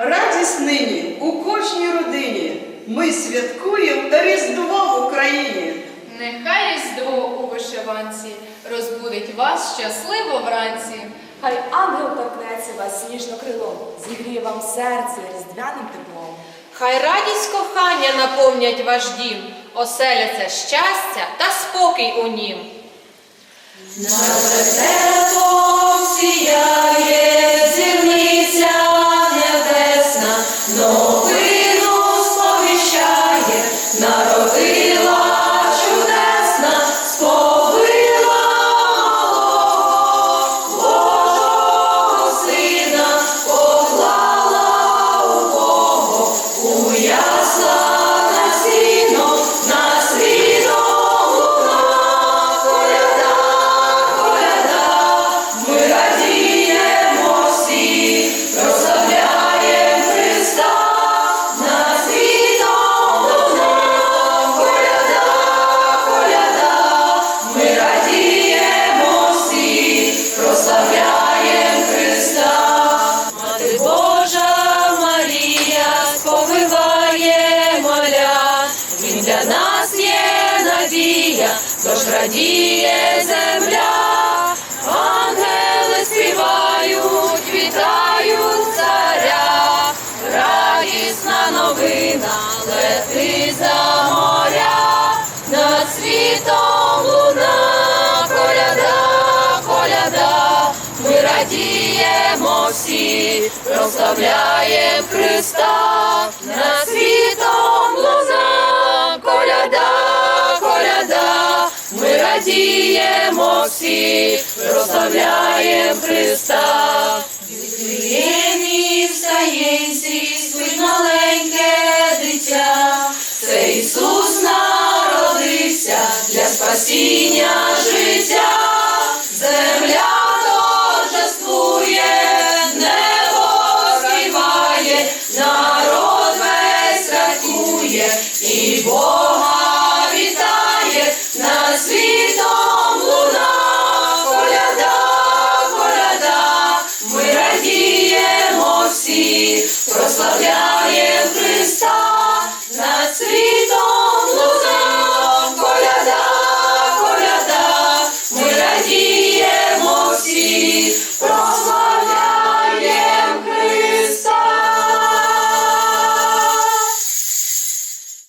Радість нині у кожній родині. Ми святкуємо Різдво в Україні. Нехай різдво у вишиванці розбудить вас щасливо вранці. Хай ангел торкнеться вас ніжно крилом, зігріє вам серце різдвяним теплом. Хай радість кохання наповнять ваш дім, оселяться щастя та спокій у нім. На Небом сіяє not для нас є надія, тож радіє земля, ангели співають, вітають царя, радісна новина лети за моря, над світом луна, коляда, коляда, ми радіємо всі, прославляємо Христа, радіємо всі, прославляємо Христа. Віфлеємі в стаєнці спить маленьке дитя, це Ісус народився для спасіння життя, земля торжествує, небо співає, народ весь радує, і Бога прославляєм Христа над світом луна, коляда, коляда, ми радіємо всі.